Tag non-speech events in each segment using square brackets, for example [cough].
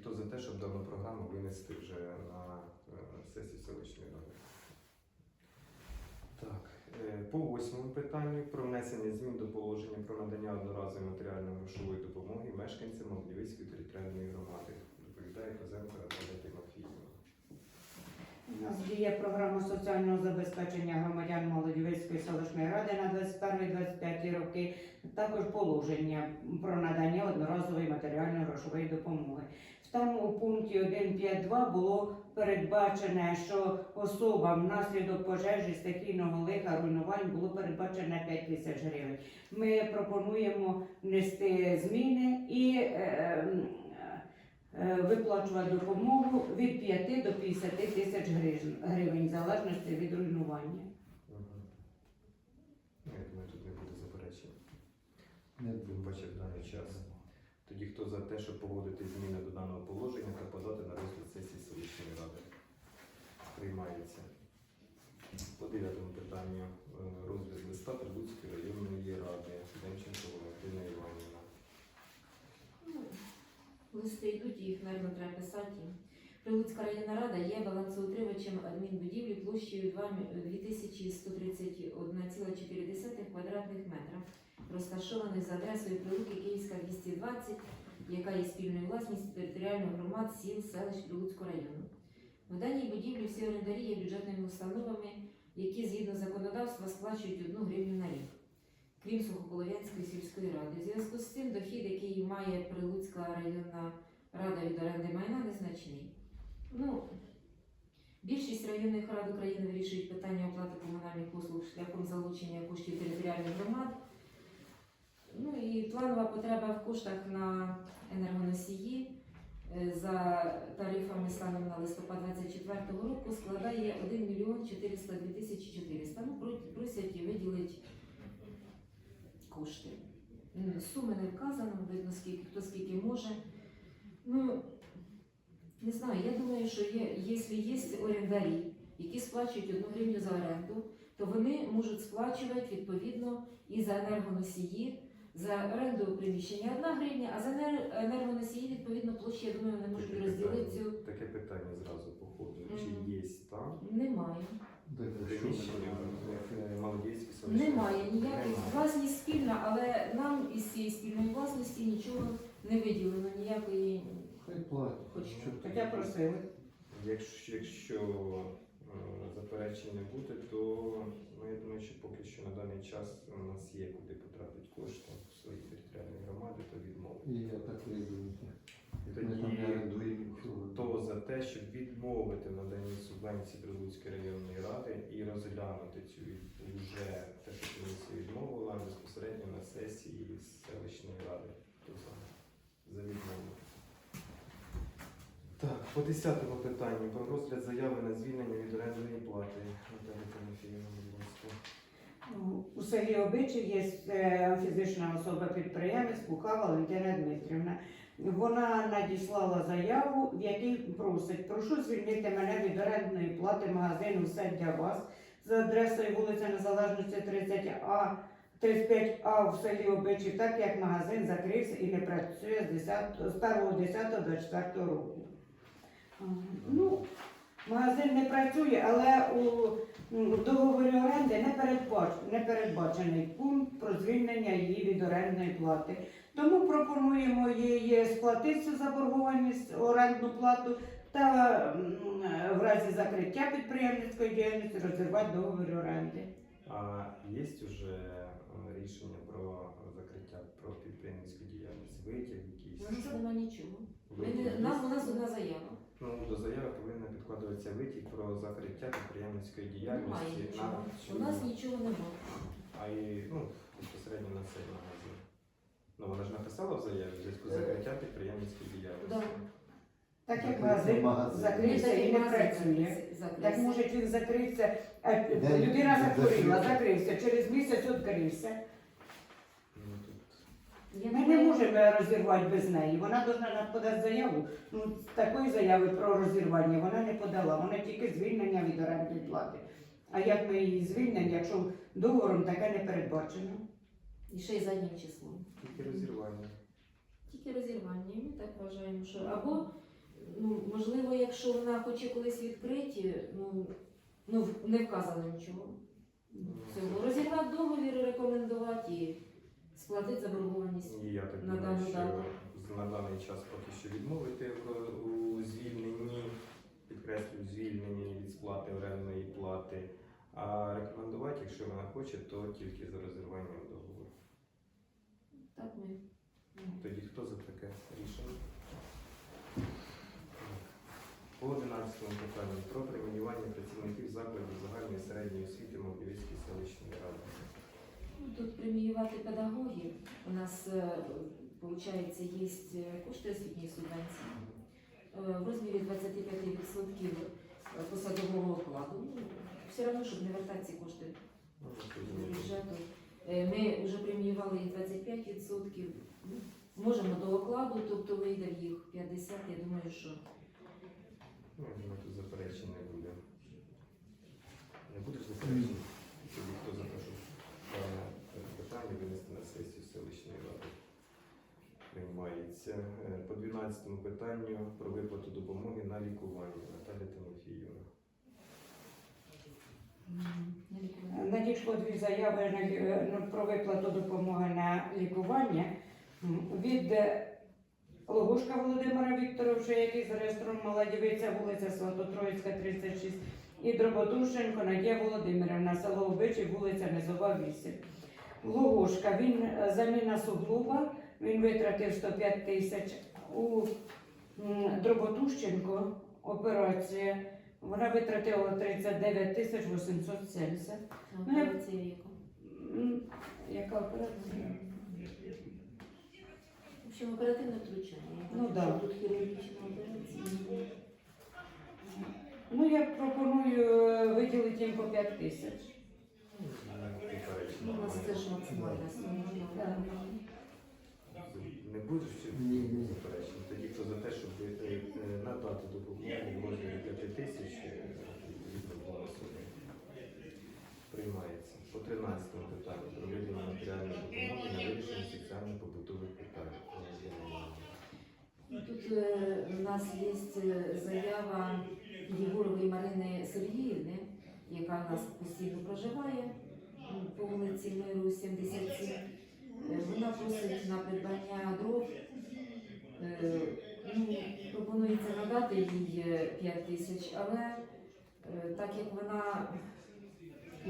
хто за те, щоб дану програму винести вже на е, сесію селищної ради? Так, е, по восьмому питанню про внесення змін до положення про надання одноразової матеріально-грошової допомоги мешканцям Молдівської територіальної громади. Доповідає Козенко Наталя Тимофіївна. У нас діє програма соціального забезпечення громадян Молодівецької селищної ради на 21-25 роки. Також положення про надання одноразової матеріальної грошової допомоги. Там у пункті 1.5.2 було передбачене, що особам внаслідок пожежі, стихійного лиха, руйнувань було передбачено 5 тисяч гривень. Ми пропонуємо внести зміни і е, е, виплачувати допомогу від 5 до 50 тисяч гривень, в залежності від руйнування. Ну, Я думаю, тут не буде заперечень. Не паче даний час. Тоді хто за те, щоб погодити зміни до даного положення та подати на розгляд сесії селищної ради? Приймається. По дев'ятому питанню е, розгляд листа Прилуцької районної ради Демченко Валентина Іванівна. Ну, Листи йдуть, їх, мабуть, треба писати. Прилуцька районна рада є балансоутримувачем адмінбудівлі площею 2 21,4 квадратних метра, розташованих за адресою Прилуки Київська 220, яка є спільною власністю територіальних громад сіл селищ Прилуцького району. В даній будівлі всі орендарі є бюджетними установами, які згідно законодавства сплачують 1 гривню на рік крім Сухополов'янської сільської ради. У зв'язку з цим дохід, який має Прилуцька районна рада від оренди майна, незначний. Ну, більшість районних рад України вирішують питання оплати комунальних послуг шляхом залучення коштів територіальних громад. Ну і планова потреба в коштах на енергоносії е, за тарифами станом на листопад 2024 року складає 1 мільйон 402 тисячі 400. Ну, про- просять виділити кошти. Суми не вказано, видно, скільки, хто скільки може. Ну, не знаю, я думаю, що є, якщо є орендарі, які сплачують одну гривню за оренду, то вони можуть сплачувати відповідно і за енергоносії, за оренду приміщення одна гривня, а за енер- енергоносії, відповідно, площі, я думаю, вони можуть розділити цю. Таке питання зразу по ходу. Чи є там Немає. приміщення е, Немає ніяких власність спільна, але нам із цієї спільної власності нічого не виділено, ніякої. Хай платять. Хоч Що ти? Хоча просили. Якщо, якщо заперечень не буде, то ну, я думаю, що поки що на даний час у нас є куди потратити кошти в своїй територіальній громаді, то відмовити. І я так. І Ми тоді хто за те, щоб відмовити наданні субвенції Прилуцької районної ради і розглянути цю вже те, що комісія відмовила безпосередньо на сесії селищної ради. Хто за? За відмову. По десятому питанню про розгляд заяви на звільнення від орендної плати. Наталя Тимофіївна, будь ласка. У селі Обичів є е, фізична особа підприємець Кука Валентина Дмитрівна. Вона надіслала заяву, в якій просить, прошу звільнити мене від орендної плати магазину «Все для вас за адресою вулиця Незалежності 30А, 35А в селі Обичів, так як магазин закрився і не працює з 10 з 1.10.24 року. Ну, магазин не працює, але у договорі оренди не передбач- не передбачений пункт про звільнення її від орендної плати. Тому пропонуємо їй сплатити цю заборгованість орендну плату та в разі закриття підприємницької діяльності розірвати договір оренди. А є вже е, рішення про закриття про підприємницьку діяльність? Витяг У якийсь? нас нема нічого. Ми нам, у нас одна заява. Ну, до заяви повинна підкладатися витяг про закриття підприємницької Немає діяльності нічого. на У нас нічого немає. а і ну, безпосередньо на цей магазин. Ну, вона ж написала в заяві в зв'язку з закриттям підприємницької діяльності. Да. Так як магазин магазин. закрився і не працює. Так може він закрився, Де людина захворіла, закрився? закрився, через місяць відкрився. Ну, Я Ми не думаю, можемо розірвати без неї. Вона повинна нам подати заяву. Ну, такої заяви про розірвання вона не подала. Вона тільки звільнення від орендної плати. А як ми її звільнимо, якщо договором таке не передбачено? І ще й заднім числом. тільки розірвання. Тільки розірвання. Ми так вважаємо, що або ну, можливо, якщо вона хоче колись відкриті, ну, ну не вказано нічого. Цього розірвати договір, рекомендувати і сплатити заборгованість. І я так На думаю, дану що дату. на даний час поки що відмовити в- у звільненні, підкреслюю, звільненні від сплати орендної плати. А рекомендувати, якщо вона хоче, то тільки за розірванням договору. Так ми. Тоді хто за таке рішення? По 11 питанню про преміювання працівників закладів загальної середньої освіти Мовлівської селищної ради. Тут преміювати педагогів. У нас, виходить, є е, кошти освітньої субвенції е, в розмірі 25% посадового окладу. Ну, Все одно, щоб не вертати ці кошти з бюджету. Е, Ми вже преміювали їх 25%. Ну, Можемо до окладу, тобто вийде в їх 50, я думаю, що Ну, тут заперечень не буде. Не будеш заперечень? Тоді хто за те, щоб дане питання винести на сесію селищної ради? Приймається. Е, По 12 питанню про виплату допомоги на лікування. Наталя Тимофіївна. Надійшло дві заяви ну, про виплату допомоги на лікування від е, Логушка Володимира Вікторовича, який зареєстрований мала дівиця, вулиця Святотроїцька, 36, і Дроботушенко Надія Володимирівна, село Обичі, вулиця Низова, 8. Логушка, він е, заміна суглоба, він витратив 105 тисяч. У Дроботущенко операція, вона витратила 39 тисяч 870. А Операція яка? Яка операція? В общем, оперативне втручання. Ну, Що да. Тут хірургічна операція. Ну, я пропоную е, виділити їм по 5 тисяч. Ну, у нас немає. це ж максимальна сума. Так. Не будеш чи Ні, ні. заперечень? Тоді хто за те, щоб е, е, надати допомогу в розмірі 5 тисяч, е. Приймається. По 13 питанню про виділення матеріальної допомоги на вирішення соціально-побутових питань. Тут е, у нас є е, заява Єгорової Марини Сергіївни, яка у нас постійно проживає м, по вулиці Миру 77. Е, Вона просить на придбання дров. Е, Ну, пропонується надати їй е, 5 тисяч, але е, так як вона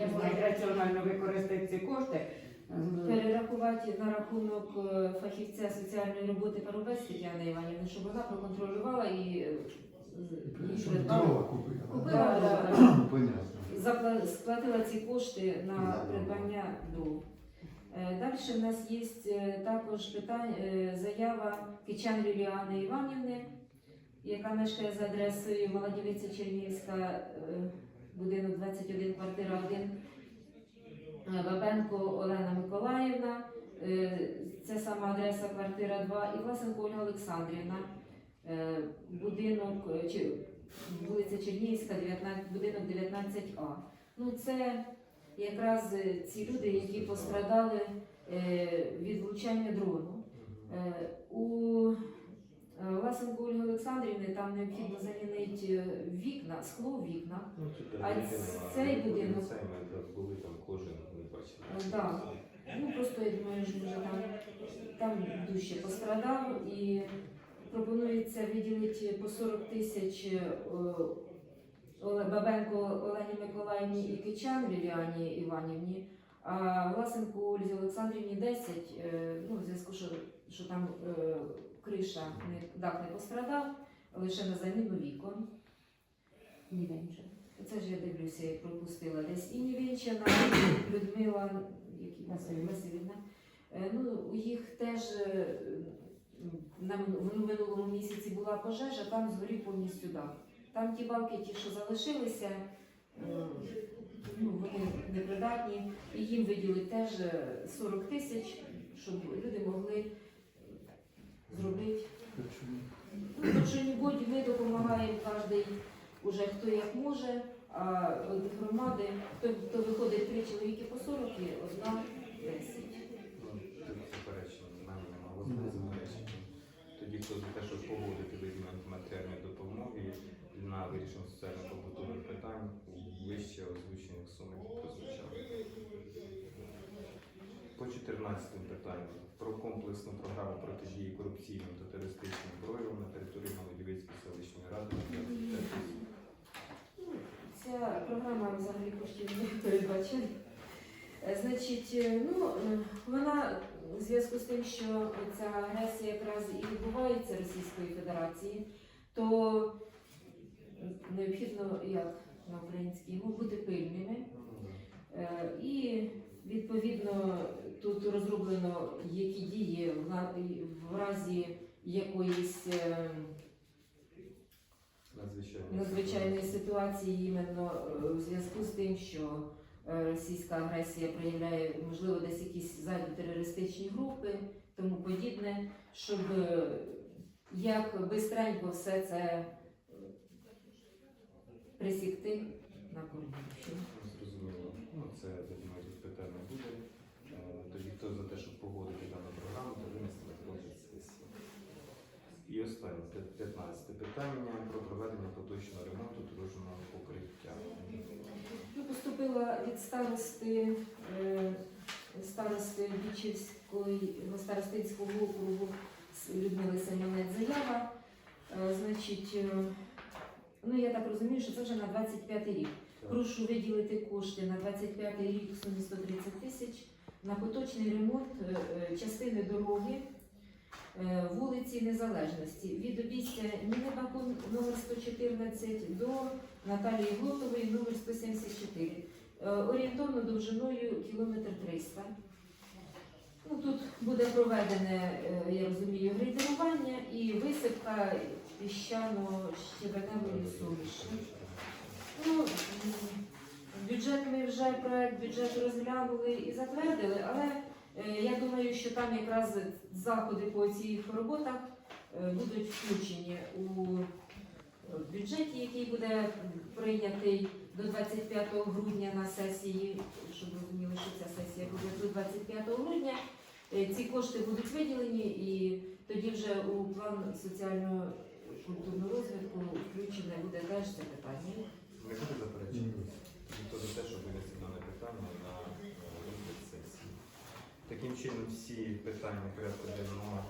Я знаю, раціонально використати ці кошти. Перерахувати на рахунок е, фахівця соціальної роботи Парубець Тетяни Іванівни, щоб вона проконтролювала і е, з- їй Щоб придбала. дрова купила. Купила, Да, да. Понятно. Запла- сплатила ці кошти на Да. придбання дров. Далі в нас є е, також питання, е, заява Кичан Ліліани Іванівни, яка мешкає за адресою Молодівиця Чернігівська, е, будинок 21, квартира 1. Е, Бабенко Олена Миколаївна, е, це сама адреса квартира 2, і Власенко Ольга Олександрівна, е, будинок е, вулиця Чернігівська, 19, будинок 19А. Ну це якраз е, ці люди, які пострадали е, від влучання дрону. Е, У Власенко Ольги Олександрівни там необхідно замінити вікна, скло в вікнах. Ну, тут А цей будинок? Були там кожен, не. Е, да. Ну просто я думаю, що може там, там дужче пострадав і пропонується виділити по 40 тисяч Бабенко Олені Миколаївні і Кичан Ліліані Іванівні, а Власенку Ользі Олександрівні 10, е, ну, в зв'язку, що, що там е, криша, не, дах не пострадав, лише на заміну вікон. Нівенча. Це ж я дивлюся, я пропустила десь. І Нівенчана [coughs] Людмила які. Василівна. Е, Ну, їх теж на минулому місяці була пожежа, там згорів повністю дах. Там ті балки, ті, що залишилися, е, ну, вони непридатні, і їм виділили теж е, 40 тисяч, щоб люди могли зробити. Ну, що-небудь ми допомагаємо кожен, уже хто як може, а громади, хто, хто виходить три чоловіки по 40 і одна 10. Ну, тут заперечень немає, нема. Возьме заперечення. Тоді хто за те, щоб погодити виділення матеріальної допомоги на вирішення соціально-побутових питань вище озвучених сум, які прозвучали. По 14 питанню про комплексну програму протидії корупційним та терористичним проявам на території Новодівицької селищної ради на 25 років. Ця програма взагалі коштів не передбачена. Е, Значить, е, ну, е, вона у зв'язку з тим, що ця агресія якраз і відбувається Російської Федерації, то необхідно, як на українській бути пильними. І відповідно тут розроблено, які дії в разі якоїсь надзвичайної ситуації іменно у зв'язку з тим, що російська агресія проявляє, можливо, десь якісь зайві терористичні групи, тому подібне, щоб е, як бистренько все це е, присікти на кордоні. Зрозуміло. Ну, це, питання буде. Е, Тоді хто за те, щоб погодити дану програму, то винести на розгляд сесії. І останнє, 15 питання про проведення поточного ремонту дорожнього покриття. Ну, поступила від старости, е, старости Бічівської старостинського округу Людмили Семенець заява. Е, Значить, е, ну я так розумію, що це вже на 25 рік. Прошу виділити кошти на 25 рік в сумі 130 тисяч на поточний ремонт частини дороги вулиці Незалежності від обійстя Ніни Бакун номер 114 до Наталії Глотової номер 174. Е, Орієнтовно довжиною кілометр 300. Ну, тут буде проведене, е, я розумію, грейдерування і висипка піщано-щебеневої суміші. Ну, бюджет ми вже проект бюджету розглянули і затвердили, але е, я думаю, що там якраз заходи по цих роботах е, будуть включені у е, бюджеті, який буде прийнятий до 25 грудня на сесії, щоб розуміли, що ця сесія буде до 25 грудня. Е, Ці кошти будуть виділені і тоді вже у план соціально-культурного розвитку включене буде теж це питання. Не буде заперечень? Тоді те, щоб винести дане питання на е? Таким чином, всі питання порядку денного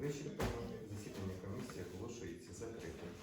вичерпано. вичерпані. Засідання комісії оголошується закритим.